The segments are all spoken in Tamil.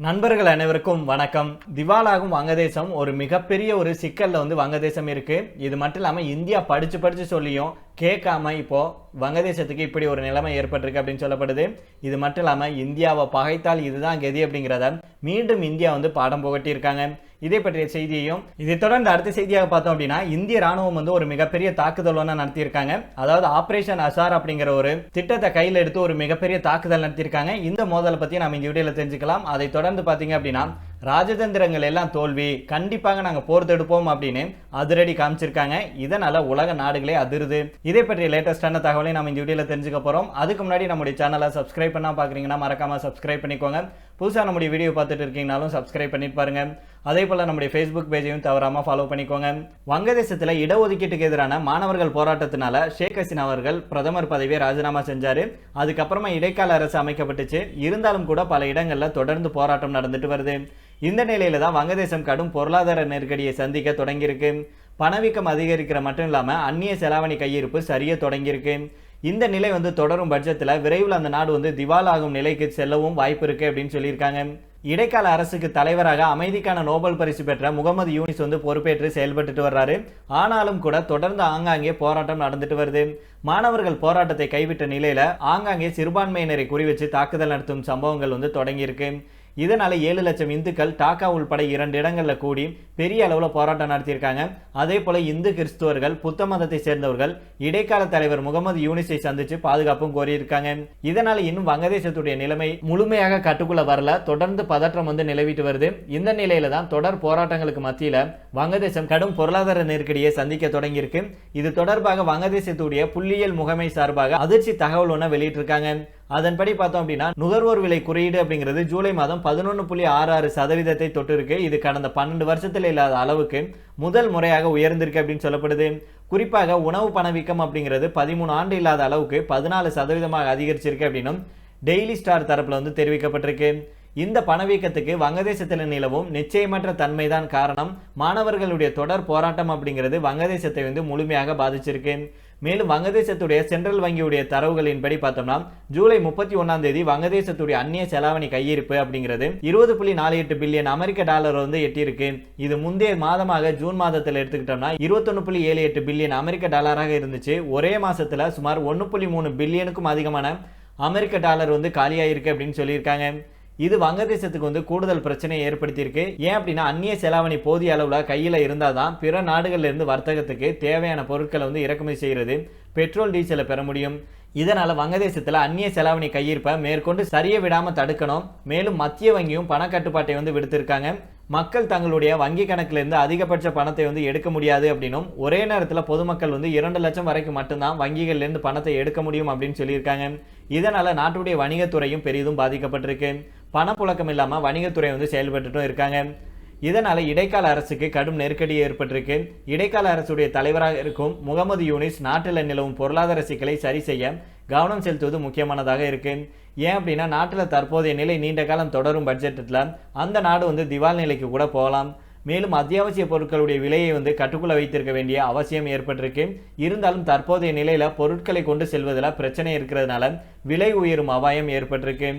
நண்பர்கள் அனைவருக்கும் வணக்கம். திவாலாகும் வங்கதேசம் ஒரு மிகப்பெரிய ஒரு சிக்கலில் வந்து வங்கதேசம் இருக்கு. இது மட்டும் இல்லாமல் இந்தியா படிச்சு படிச்சு சொல்லியும் கேட்காம இப்போ வங்கதேசத்துக்கு இப்படி ஒரு நிலைமை ஏற்பட்டிருக்கு அப்படின்னு சொல்லப்படுது. இது மட்டும் இல்லாமல் இந்தியாவை பகைத்தால் இதுதான் கதி அப்படிங்கிறத மீண்டும் இந்தியா வந்து பாடம் புகட்டியிருக்காங்க. இதை பற்றிய செய்தியையும் இதை தொடர்ந்து அடுத்த செய்தியாக பார்த்தோம் அப்படின்னா இந்திய ராணுவம் வந்து ஒரு மிகப்பெரிய தாக்குதல் ஒன்று நடத்தியிருக்காங்க. அதாவது ஆபரேஷன் அசார் அப்படிங்கிற ஒரு திட்டத்தை கையில் எடுத்து ஒரு மிகப்பெரிய தாக்குதல் நடத்தியிருக்காங்க. இந்த மோதலை பற்றி நம்ம இந்த வீடியோவில் தெரிஞ்சுக்கலாம். அதை தொடர்ந்து பார்த்தீங்க அப்படின்னா ராஜதந்திரங்கள் எல்லாம் தோல்வி கண்டிப்பாக நாங்கள் போர் தடுப்போம் அப்படின்னு அதிரடி காமிச்சிருக்காங்க. இதனால உலக நாடுகளே அதிருது. இதை பற்றிய லேட்டஸ்டான தகவலை நம்ம இந்த வீடியோவில் தெரிஞ்சுக்க போகிறோம் அதுக்கு முன்னாடி நம்முடைய சேனலை சப்ஸ்கிரைப் பண்ணால் பார்க்குறீங்கன்னா மறக்காமல் சப்ஸ்கிரைப் பண்ணிக்கோங்க. புதுசாக நம்முடைய வீடியோ பார்த்துட்டு இருக்கீங்கனாலும் சப்ஸ்கிரைப் பண்ணிட்டு பாருங்க. அதே போல் நம்முடைய ஃபேஸ்புக் பேஜையும் தவறாமல் ஃபாலோ பண்ணிக்கோங்க. வங்கதேசத்தில் இடஒதுக்கீட்டுக்கு எதிரான மாணவர்கள் போராட்டத்தினால ஷேக் ஹசீனா அவர்கள் பிரதமர் பதவியை ராஜினாமா செஞ்சார். அதுக்கப்புறமா இடைக்கால அரசு அமைக்கப்பட்டுச்சு. இருந்தாலும் கூட பல இடங்களில் தொடர்ந்து போராட்டம் நடந்துட்டு வருது. இந்த நிலையில தான் வங்கதேசம் கடும் பொருளாதார நெருக்கடியை சந்திக்க தொடங்கியிருக்கு. பணவீக்கம் அதிகரிக்கிற மட்டும் இல்லாமல் அந்நிய செலாவணி கையிருப்பு சரிய தொடங்கியிருக்கு. இந்த நிலை வந்து தொடரும் பட்சத்தில் விரைவில் அந்த நாடு வந்து திவாலாகும் நிலைக்கு செல்லவும் வாய்ப்பு இருக்கு அப்படின்னு சொல்லியிருக்காங்க. இடைக்கால அரசுக்கு தலைவராக அமைதிக்கான நோபல் பரிசு பெற்ற முகமது யூனிஸ் வந்து பொறுப்பேற்று செயல்பட்டு வர்றாரு. ஆனாலும் கூட தொடர்ந்து ஆங்காங்கே போராட்டம் நடந்துட்டு வருது. மாணவர்கள் போராட்டத்தை கைவிட்ட நிலையில ஆங்காங்கே சிறுபான்மையினரை குறிவச்சு தாக்குதல் நடத்தும் சம்பவங்கள் வந்து தொடங்கியிருக்கு. இதனால் ஏழு லட்சம் இந்துக்கள் டாக்கா உள்பட இரண்டு இடங்களில் கூடி பெரிய அளவில் போராட்டம் நடத்தியிருக்காங்க. அதே போல் இந்து கிறிஸ்துவர்கள் புத்த மதத்தை சேர்ந்தவர்கள் இடைக்கால தலைவர் முகமது யூனிஸை சந்திச்சு பாதுகாப்பும் கோரியிருக்காங்க. இதனால் இன்னும் வங்கதேசத்துடைய நிலைமை முழுமையாக கட்டுக்குள்ள வரல. தொடர்ந்து பதற்றம் வந்து நிலவிட்டு வருது. இந்த நிலையில தான் தொடர் போராட்டங்களுக்கு மத்தியில் வங்கதேசம் கடும் பொருளாதார நெருக்கடியை சந்திக்க தொடங்கியிருக்கு. இது தொடர்பாக வங்கதேசத்துடைய புள்ளியியல் முகமை சார்பாக அதிர்ச்சி தகவல் ஒன்று வெளியிட்டிருக்காங்க. அதன்படி பார்த்தோம் அப்படின்னா நுகர்வோர் விலை குறியீடு அப்படிங்கிறது ஜூலை மாதம் பதினொன்று புள்ளி ஆறு ஆறு சதவீதத்தை தொட்டிருக்கு. இது கடந்த பன்னெண்டு வருஷத்தில் இல்லாத அளவுக்கு முதல் முறையாக உயர்ந்திருக்கு அப்படின்னு சொல்லப்படுது. குறிப்பாக உணவு பணவீக்கம் அப்படிங்கிறது பதிமூணு ஆண்டு இல்லாத அளவுக்கு பதினாலு சதவீதமாக அதிகரிச்சிருக்கு அப்படின்னும் டெய்லி ஸ்டார் தரப்பில் வந்து தெரிவிக்கப்பட்டிருக்கு. இந்த பணவீக்கத்துக்கு வங்கதேசத்தில் நிலவும் நிச்சயமற்ற தன்மைதான் காரணம். மாணவர்களுடைய தொடர் போராட்டம் அப்படிங்கிறது வங்கதேசத்தை வந்து முழுமையாக பாதிச்சிருக்கு. மேலும் வங்கதேசத்துடைய சென்ட்ரல் வங்கியுடைய தரவுகளின்படி பார்த்தோம்னா ஜூலை முப்பத்தி ஒன்னாம் தேதி வங்கதேசத்துடைய அந்நிய செலாவணி கையிருப்பு அப்படிங்கிறது இருபது புள்ளி நாலு எட்டு பில்லியன் அமெரிக்க டாலர் வந்து எட்டியிருக்கு. இது முந்தைய மாதமாக ஜூன் மாதத்தில் எடுத்துக்கிட்டோம்னா இருபத்தொன்னு புள்ளி ஏழு எட்டு பில்லியன் அமெரிக்க டாலராக இருந்துச்சு. ஒரே மாசத்துல சுமார் ஒன்று புள்ளி மூணு பில்லியனுக்கும் அதிகமான அமெரிக்க டாலர் வந்து காலியாயிருக்கு அப்படின்னு சொல்லியிருக்காங்க. இது வங்கதேசத்துக்கு வந்து கூடுதல் பிரச்சனையை ஏற்படுத்தியிருக்கு. ஏன் அப்படின்னா அந்நிய செலாவணி போதிய அளவில் கையில் இருந்தால் தான் பிற நாடுகளில் இருந்து வர்த்தகத்துக்கு தேவையான பொருட்களை வந்து இறக்குமதி செய்கிறது பெட்ரோல் டீசலை பெற முடியும். இதனால் வங்கதேசத்தில் அந்நிய செலாவணி கையிருப்பை மேற்கொண்டு சரிய விடாமல் தடுக்கணும். மேலும் மத்திய வங்கியும் பணக்கட்டுப்பாட்டை வந்து விடுத்திருக்காங்க. மக்கள் தங்களுடைய வங்கி கணக்கிலிருந்து அதிகபட்ச பணத்தை வந்து எடுக்க முடியாது அப்படின்னும் ஒரே நேரத்தில் பொதுமக்கள் வந்து இரண்டு லட்சம் வரைக்கும் மட்டும்தான் வங்கிகள்லேருந்து பணத்தை எடுக்க முடியும் அப்படின்னு சொல்லியிருக்காங்க. இதனால் நாட்டுடைய வணிகத்துறையும் பெரிதும் பாதிக்கப்பட்டிருக்கு. பணப்புழக்கம் இல்லாமல் வணிகத்துறை வந்து செயல்பட்டுட்டும் இருக்காங்க. இதனால் இடைக்கால அரசுக்கு கடும் நெருக்கடி ஏற்பட்டிருக்கு. இடைக்கால அரசுடைய தலைவராக இருக்கும் முகமது யூனிஸ் நாட்டில் நிலவும் பொருளாதார சிக்கலை சரி செய்ய கவனம் செலுத்துவது முக்கியமானதாக இருக்கு. ஏன் அப்படின்னா நாட்டில் தற்போதைய நிலை நீண்ட காலம் தொடரும் பட்ஜெட்டில் அந்த நாடு வந்து திவால் நிலைக்கு கூட போகலாம். மேலும் அத்தியாவசிய பொருட்களுடைய விலையை வந்து கட்டுக்குள்ள வைத்திருக்க வேண்டிய அவசியம் ஏற்பட்டிருக்கு. இருந்தாலும் தற்போதைய நிலையில் பொருட்களை கொண்டு செல்வதில் பிரச்சனை இருக்கிறதுனால விலை உயரும் அபாயம் ஏற்பட்டிருக்கு.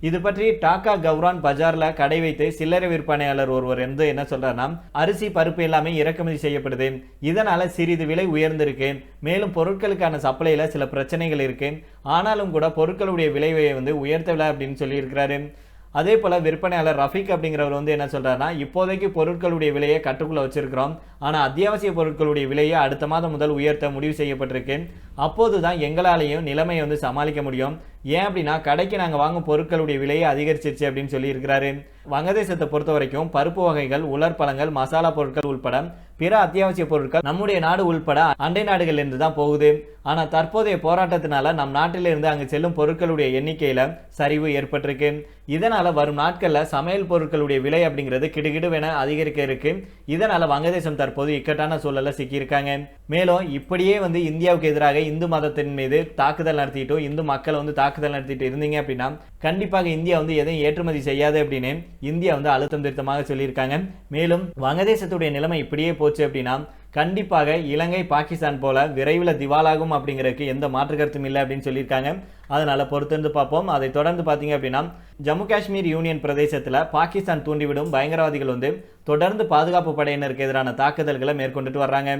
இது பற்றி டாக்கா கவுரான் பஜார்ல கடை வைத்து சில்லறை விற்பனையாளர் ஒருவர் வந்து என்ன சொல்றாருன்னா அரிசி பருப்பு எல்லாமே இறக்குமதி செய்யப்படுது. இதனால சிறிது விலை உயர்ந்திருக்கு. மேலும் பொருட்களுக்கான சப்ளைல சில பிரச்சனைகள் இருக்கு. ஆனாலும் கூட பொருட்களுடைய விலையை வந்து உயர்த்தவில்லை அப்படின்னு சொல்லியிருக்கிறாரு. அதே போல விற்பனையாளர் ரஃபீக் அப்படிங்கிறவர் வந்து என்ன சொல்றாருன்னா இப்போதைக்கு பொருட்களுடைய விலையை கட்டுக்குள்ள வச்சிருக்கிறோம். ஆனா அத்தியாவசிய பொருட்களுடைய விலையை அடுத்த மாதம் முதல் உயர்த்த முடிவு செய்யப்பட்டிருக்கு. அப்போதுதான் எங்களாலேயும் நிலைமையை வந்து சமாளிக்க முடியும். ஏன் அப்படின்னா கடைக்கு நாங்கள் வாங்கும் பொருட்களுடைய விலையை அதிகரிச்சிருச்சு அப்படின்னு சொல்லி இருக்கிறாரு வங்கதேசத்தை பொறுத்த வரைக்கும் பருப்பு வகைகள் உலர் பழங்கள் மசாலா பொருட்கள் உள்பட பிற அத்தியாவசிய பொருட்கள் நம்முடைய நாடு உள்பட அண்டை நாடுகள் இருந்து தான் போகுது. ஆனால் தற்போதைய போராட்டத்தினால நம் நாட்டிலிருந்து அங்கு செல்லும் பொருட்களுடைய எண்ணிக்கையில சரிவு ஏற்பட்டிருக்கு. இதனால வரும் நாட்கள்ல சமையல் பொருட்களுடைய விலை அப்படிங்கிறது கிடுகிடுவென அதிகரிக்க இருக்கு. இதனால வங்கதேசம் தற்போது இக்கட்டான சூழல்ல சிக்கியிருக்காங்க. மேலும் இப்படியே வந்து இந்தியாவுக்கு எதிராக இந்து மதத்தின் மீது தாக்குதல் நடத்திட்டும் இந்து மக்களை வந்து தாக்குதல் நடத்திட்டு இருந்தீங்க அப்படின்னா கண்டிப்பாக இந்தியா வந்து எதையும் ஏற்றுமதி செய்யாது அப்படின்னு இந்தியா வந்து அழுத்தம் திருத்தமாக சொல்லியிருக்காங்க. மேலும் வங்கதேசத்துடைய நிலைமை இப்படியே போச்சு அப்படின்னா கண்டிப்பாக இலங்கை பாகிஸ்தான் போல விரைவில் திவாலாகும் அப்படிங்கிறதுக்கு எந்த மாற்று கருத்தும் இல்லை அப்படின்னு சொல்லியிருக்காங்க. அதனால பொறுத்திருந்து பார்ப்போம். அதை தொடர்ந்து பார்த்தீங்க அப்படின்னா ஜம்மு காஷ்மீர் யூனியன் பிரதேசத்தில் பாகிஸ்தான் தூண்டிவிடும் பயங்கரவாதிகள் வந்து தொடர்ந்து பாதுகாப்பு படையினருக்கு எதிரான தாக்குதல்களை மேற்கொண்டுட்டு வர்றாங்க.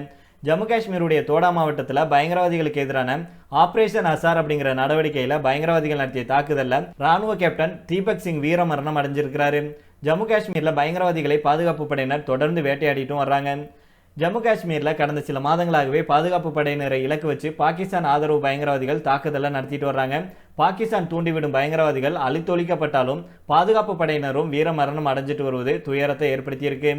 ஜம்மு காஷ்மீருடைய தோடா மாவட்டத்தில் பயங்கரவாதிகளுக்கு எதிரான ஆபரேஷன் அசார் அப்படிங்கிற நடவடிக்கையில் பயங்கரவாதிகள் நடத்திய தாக்குதலில் ராணுவ கேப்டன் தீபக் சிங் வீரமரணம் அடைஞ்சிருக்கிறாரு. ஜம்மு காஷ்மீரில் பயங்கரவாதிகளை பாதுகாப்பு படையினர் தொடர்ந்து வேட்டையாடிட்டும் வர்றாங்க. ஜம்மு காஷ்மீரில் கடந்த சில மாதங்களாகவே பாதுகாப்பு படையினரை இலக்கு வச்சு பாகிஸ்தான் ஆதரவு பயங்கரவாதிகள் தாக்குதலை நடத்திட்டு வர்றாங்க. பாகிஸ்தான் தூண்டிவிடும் பயங்கரவாதிகள் அழித்தொழிக்கப்பட்டாலும் பாதுகாப்பு படையினரும் வீரமரணம் அடைஞ்சிட்டு வருவது துயரத்தை ஏற்படுத்தியிருக்கு.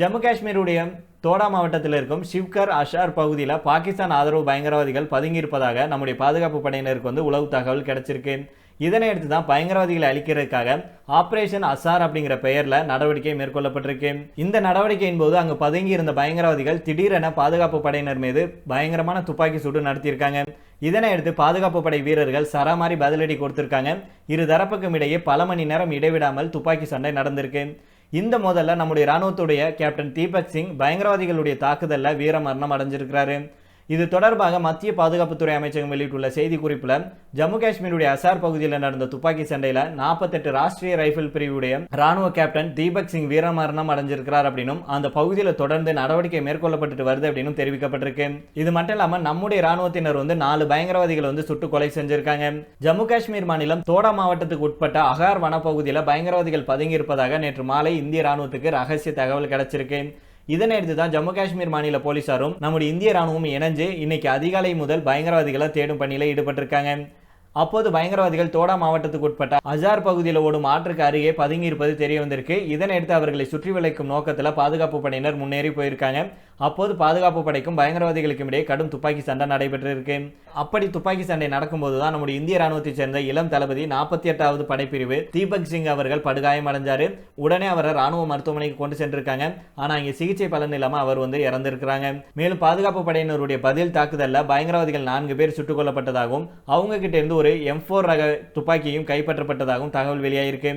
ஜம்மு காஷ்மீருடைய தோடா மாவட்டத்தில் இருக்கும் ஷிவ்கர் அஷார் பகுதியில் பாகிஸ்தான் ஆதரவு பயங்கரவாதிகள் பதுங்கியிருப்பதாக நம்முடைய பாதுகாப்பு படையினருக்கு வந்து உளவு தகவல் கிடைச்சிருக்கு. இதனை அடுத்து தான் பயங்கரவாதிகளை அழிக்கிறதுக்காக ஆபரேஷன் அசார் அப்படிங்கிற பெயரில் நடவடிக்கை மேற்கொள்ளப்பட்டிருக்கு. இந்த நடவடிக்கையின் போது அங்கு பதுங்கி இருந்த பயங்கரவாதிகள் திடீரென பாதுகாப்பு படையினர் மீது பயங்கரமான துப்பாக்கி சூடு நடத்தியிருக்காங்க. இதனை அடுத்து பாதுகாப்பு படை வீரர்கள் சராமாரி பதிலடி கொடுத்திருக்காங்க. இரு தரப்புக்கும் இடையே பல மணி நேரம் இடைவிடாமல் துப்பாக்கி சண்டை நடந்திருக்கு. இந்த முதல்ல நம்முடைய ராணுவத்துடைய கேப்டன் தீபக் சிங் பயங்கரவாதிகளுடைய தாக்குதலில் வீரமரணம் அடைஞ்சிருக்கிறாரு. இது தொடர்பாக மத்திய பாதுகாப்புத்துறை அமைச்சகம் வெளியிட்டுள்ள செய்திக்குறிப்பில் ஜம்மு காஷ்மீருடைய அசார் பகுதியில் நடந்த துப்பாக்கி சண்டையில் நாற்பத்தெட்டு ராஷ்டிரிய ரைஃபிள் பிரிவுடைய ராணுவ கேப்டன் தீபக் சிங் வீரமரணம் அடைஞ்சிருக்கிறார் அப்படின்னும் அந்த பகுதியில் தொடர்ந்து நடவடிக்கை மேற்கொள்ளப்பட்டு வருது அப்படின்னு தெரிவிக்கப்பட்டிருக்கு. இது மட்டும் இல்லாமல் நம்முடைய ராணுவத்தினர் வந்து நாலு பயங்கரவாதிகளை வந்து சுட்டு கொலை செஞ்சிருக்காங்க. ஜம்மு காஷ்மீர் மாநிலம் தோடா மாவட்டத்துக்கு உட்பட்ட அகார் வனப்பகுதியில் பயங்கரவாதிகள் பதுங்கியிருப்பதாக நேற்று மாலை இந்திய ராணுவத்துக்கு ரகசிய தகவல் கிடைச்சிருக்கு. இதனை அடுத்து தான் ஜம்மு காஷ்மீர் மாநில போலீசாரும் நம்முடைய இந்திய ராணுவம் இணைஞ்சு இன்னைக்கு அதிகாலை முதல் பயங்கரவாதிகளை தேடும் பணியில் ஈடுபட்டிருக்காங்க. அப்போது பயங்கரவாதிகள் தோடா மாவட்டத்துக்கு உட்பட்ட அஜார் பகுதியில் ஓடும் ஆற்றுக்கு அருகே பதுங்கி இருப்பது தெரிய வந்திருக்கு. இதனையடுத்து அவர்களை சுற்றி வளைக்கும் நோக்கத்தில் பாதுகாப்பு படையினர் முன்னேறி போயிருக்காங்க. அப்போது பாதுகாப்பு படைக்கும் பயங்கரவாதிகளுக்கும் இடையே கடும் துப்பாக்கி சண்டை நடைபெற்றிருக்கு. அப்படி துப்பாக்கி சண்டை நடக்கும்போது தான் நம்முடைய இந்திய ராணுவத்தைச் சேர்ந்த இளம் தளபதி நாற்பத்தி எட்டாவது படைப்பிரிவு தீபக் சிங் அவர்கள் படுகாயமடைஞ்சாரு. உடனே அவரை ராணுவ மருத்துவமனைக்கு கொண்டு சென்றிருக்காங்க. ஆனா இங்கே சிகிச்சை பலன் இல்லாம அவர் வந்து இறந்திருக்கிறாங்க. மேலும் பாதுகாப்பு படையினருடைய பதில் தாக்குதல்ல பயங்கரவாதிகள் நான்கு பேர் சுட்டுக் கொல்லப்பட்டதாகவும் அவங்க கிட்ட இருந்து ஒரு எம் ஃபோர் ரக துப்பாக்கியும் கைப்பற்றப்பட்டதாகவும் தகவல் வெளியாயிருக்கு.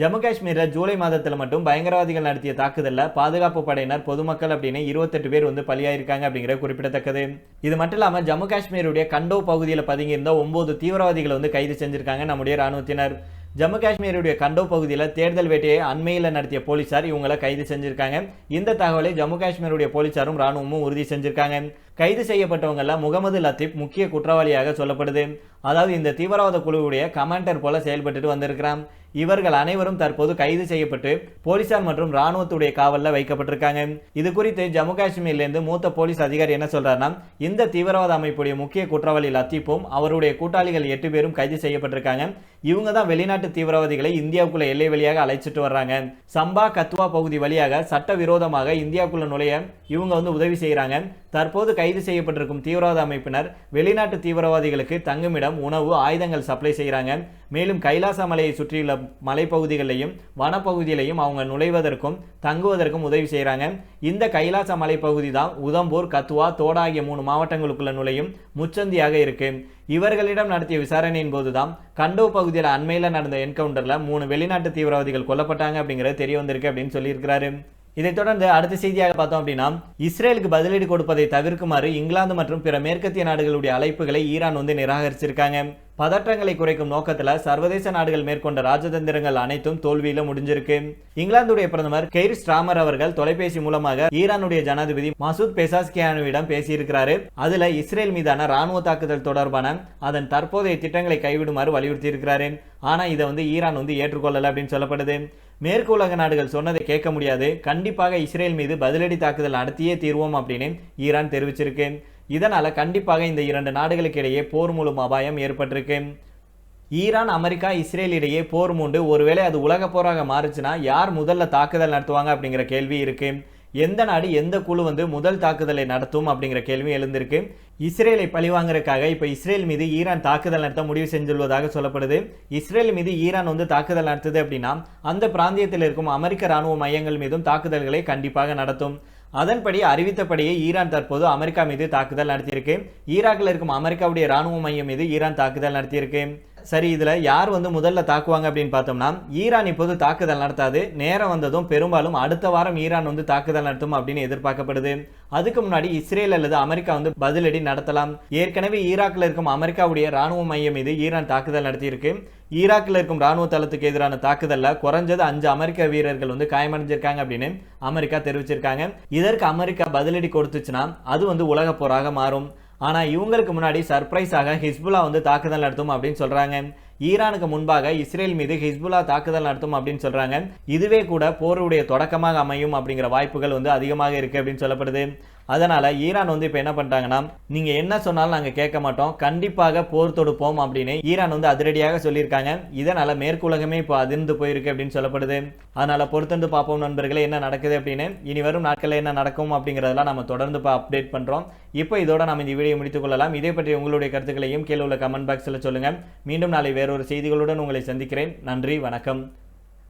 ஜம்மு காஷ்மீரில் ஜூலை மாதத்தில் மட்டும் பயங்கரவாதிகள் நடத்திய தாக்குதலில் பாதுகாப்பு படையினர் பொதுமக்கள் அப்படின்னு இருபத்தெட்டு பேர் வந்து பலியாயிருக்காங்க அப்படிங்கிறது குறிப்பிடத்தக்கது. இது மட்டும் இல்லாமல் ஜம்மு காஷ்மீருடைய கண்டோ பகுதியில் பதுங்கியிருந்த ஒன்பது தீவிரவாதிகளை வந்து கைது செஞ்சிருக்காங்க நம்முடைய ராணுவத்தினர் ஜம்மு காஷ்மீருடைய கண்டோ பகுதியில் தேர்தல் வேட்டையை அண்மையில் நடத்திய போலீசார் இவங்களை கைது செஞ்சிருக்காங்க. இந்த தகவலை ஜம்மு காஷ்மீருடைய போலீசாரும் ராணுவமும் உறுதி செஞ்சிருக்காங்க. கைது செய்யப்பட்டவங்கள முகமது லத்தீப் முக்கிய குற்றவாளியாக சொல்லப்படுது. அதாவது இந்த தீவிரவாத குழுவுடைய கமாண்டர் போல செயல்பட்டுட்டு வந்திருக்கிறான். இவர்கள் அனைவரும் தற்போது கைது செய்யப்பட்டு போலீசார் மற்றும் ராணுவத்துடைய காவலில் வைக்கப்பட்டிருக்காங்க. இது குறித்து ஜம்மு காஷ்மீர்லேருந்து மூத்த போலீஸ் அதிகாரி என்ன சொல்றாருன்னா இந்த தீவிரவாத அமைப்புடைய முக்கிய குற்றவாளி லத்தீப்பும் அவருடைய கூட்டாளிகள் எட்டு பேரும் கைது செய்யப்பட்டிருக்காங்க. இவங்க தான் வெளிநாட்டு தீவிரவாதிகளை இந்தியாவுக்குள்ள எல்லை வழியாக அழைச்சிட்டு வர்றாங்க. சம்பா கத்துவா பகுதி வழியாக சட்டவிரோதமாக இந்தியாவுக்குள்ள நுழைய இவங்க வந்து உதவி செய்கிறாங்க தற்போது கைது செய்யப்பட்டிருக்கும் தீவிரவாத அமைப்பினர் வெளிநாட்டு தீவிரவாதிகளுக்கு தங்குமிடம் உணவு ஆயுதங்கள் சப்ளை செய்கிறாங்க மேலும் கைலாச மலையை சுற்றியுள்ள மலைப்பகுதிகளையும் வனப்பகுதியிலையும் அவங்க நுழைவதற்கும் தங்குவதற்கும் உதவி செய்கிறாங்க இந்த கைலாச மலைப்பகுதி தான் உதம்பூர் கத்துவா தோடா ஆகிய மூணு மாவட்டங்களுக்குள்ள நுழையும் முச்சந்தியாக இருக்குது இவர்களிடம் நடத்திய விசாரணையின் போதுதான் கண்டோ பகுதியில் அண்மையில் நடந்த என்கவுண்டரில் மூணு வெளிநாட்டு தீவிரவாதிகள் கொல்லப்பட்டாங்க அப்படிங்கிறது தெரிய வந்திருக்கு அப்படின்னு சொல்லியிருக்கிறாரு. இதைத் தொடர்ந்து அடுத்த செய்தியாக பார்த்தோம் அப்படின்னா இஸ்ரேலுக்கு பதிலடி கொடுப்பதை தவிர்க்குமாறு இங்கிலாந்து மற்றும் பிற மேற்கத்திய நாடுகளுடைய அழைப்புகளை ஈரான் வந்து நிராகரிச்சிருக்காங்க. பதற்றங்களை குறைக்கும் நோக்கத்தில் சர்வதேச நாடுகள் மேற்கொண்ட ராஜதந்திரங்கள் அனைத்தும் தோல்வியில முடிஞ்சிருக்கு. இங்கிலாந்துடைய பிரதமர் கெய்ர் ஸ்ட்ராமர் அவர்கள் தொலைபேசி மூலமாக ஈரானுடைய ஜனாதிபதி மசூத் பெசாஸ்கியானுவிடம் பேசியிருக்கிறாரு. அதுல இஸ்ரேல் மீதான ராணுவ தாக்குதல் தொடர்பான அதன் தற்போதைய திட்டங்களை கைவிடுமாறு வலியுறுத்தி இருக்கிறாரு ஆனா இதை வந்து ஈரான் வந்து ஏற்றுக்கொள்ளல அப்படின்னு சொல்லப்படுது. மேற்கு உலக நாடுகள் சொன்னதை கேட்க முடியாது. கண்டிப்பாக இஸ்ரேல் மீது பதிலடி தாக்குதல் நடத்தியே தீர்வோம் அப்படின்னு ஈரான் தெரிவிச்சிருக்கு. இதனால் கண்டிப்பாக இந்த இரண்டு நாடுகளுக்கு இடையே போர் மூலம் அபாயம் ஏற்பட்டிருக்கு. ஈரான் அமெரிக்கா இஸ்ரேல் இடையே போர் மூண்டு ஒருவேளை அது உலக போராக மாறுச்சுன்னா யார் முதல்ல தாக்குதல் நடத்துவாங்க அப்படிங்கிற கேள்வி இருக்கு. எந்த நாடு எந்த குழு வந்து முதல் தாக்குதலை நடத்தும் அப்படிங்கிற கேள்வி எழுந்திருக்கு. இஸ்ரேலை பழிவாங்கிறதுக்காக இப்போ இஸ்ரேல் மீது ஈரான் தாக்குதல் நடத்த முடிவு செஞ்சுள்ளதாக சொல்லப்படுது. இஸ்ரேல் மீது ஈரான் வந்து தாக்குதல் நடத்துது அப்படின்னா அந்த பிராந்தியத்தில் இருக்கும் அமெரிக்க ராணுவ மையங்கள் மீதும் தாக்குதல்களை கண்டிப்பாக நடத்தும். அதன்படி அறிவித்தபடியே ஈரான் தற்போது அமெரிக்கா மீது தாக்குதல் நடத்தியிருக்கு. ஈராக்கில் இருக்கும் அமெரிக்காவுடைய ராணுவ மையம் மீது ஈரான் தாக்குதல் நடத்தியிருக்கு. சரி இதில் யார் வந்து முதல்ல தாக்குவாங்க அப்படின்னு பார்த்தோம்னா ஈரான் இப்போது தாக்குதல் நடத்தாது. நேரம் வந்ததும் பெரும்பாலும் அடுத்த வாரம் ஈரான் வந்து தாக்குதல் நடத்தும் அப்படின்னு எதிர்பார்க்கப்படுது. அதுக்கு முன்னாடி இஸ்ரேல் அல்லது அமெரிக்கா வந்து பதிலடி நடத்தலாம். ஏற்கனவே ஈராக்கில் இருக்கும் அமெரிக்காவுடைய ராணுவ மையம் மீது ஈரான் தாக்குதல் நடத்தியிருக்கு. ஈராக்கில் இருக்கும் ராணுவ தளத்துக்கு எதிரான தாக்குதலில் குறைஞ்சது அஞ்சு அமெரிக்க வீரர்கள் வந்து காயமடைஞ்சிருக்காங்க அப்படின்னு அமெரிக்கா தெரிவிச்சிருக்காங்க. இதற்கு அமெரிக்கா பதிலடி கொடுத்துச்சுன்னா அது வந்து உலக போராக மாறும். ஆனால் இவங்களுக்கு முன்னாடி சர்ப்ரைஸாக ஹிஸ்புல்லா வந்து தாக்குதல் நடத்தும் அப்படின்னு சொல்கிறாங்க ஈரானுக்கு முன்பாக இஸ்ரேல் மீது ஹிஸ்புல்லா தாக்குதல் நடத்தும் அப்படின்னு சொல்கிறாங்க இதுவே கூட போருடைய தொடக்கமாக அமையும் அப்படிங்கிற வாய்ப்புகள் வந்து அதிகமாக இருக்குது அப்படின்னு சொல்லப்படுது. அதனால் ஈரான் வந்து இப்போ என்ன பண்ணிட்டாங்கன்னா நீங்கள் என்ன சொன்னாலும் நாங்கள் கேட்க மாட்டோம். கண்டிப்பாக போர் தொடுப்போம் அப்படின்னு ஈரான் வந்து அதிரடியாக சொல்லியிருக்காங்க. இதனால் மேற்குலகமே இப்போ அதிர்ந்து போயிருக்கு அப்படின்னு சொல்லப்படுது. அதனால் பொறுத்திருந்து பார்ப்போம் நண்பர்களே என்ன நடக்குது அப்படின்னு. இனி வரும் நாட்களில் என்ன நடக்கும் அப்படிங்கிறதெல்லாம் நம்ம தொடர்ந்து இப்போ அப்டேட் பண்ணுறோம் இப்போ இதோட நம்ம இந்த வீடியோ முடித்துக் கொள்ளலாம். இதே பற்றி உங்களுடைய கருத்துக்களையும் கீழே உள்ள கமெண்ட் பாக்ஸில் சொல்லுங்கள் மீண்டும் நாளை வேறொரு செய்திகளுடன் உங்களை சந்திக்கிறேன். நன்றி வணக்கம்.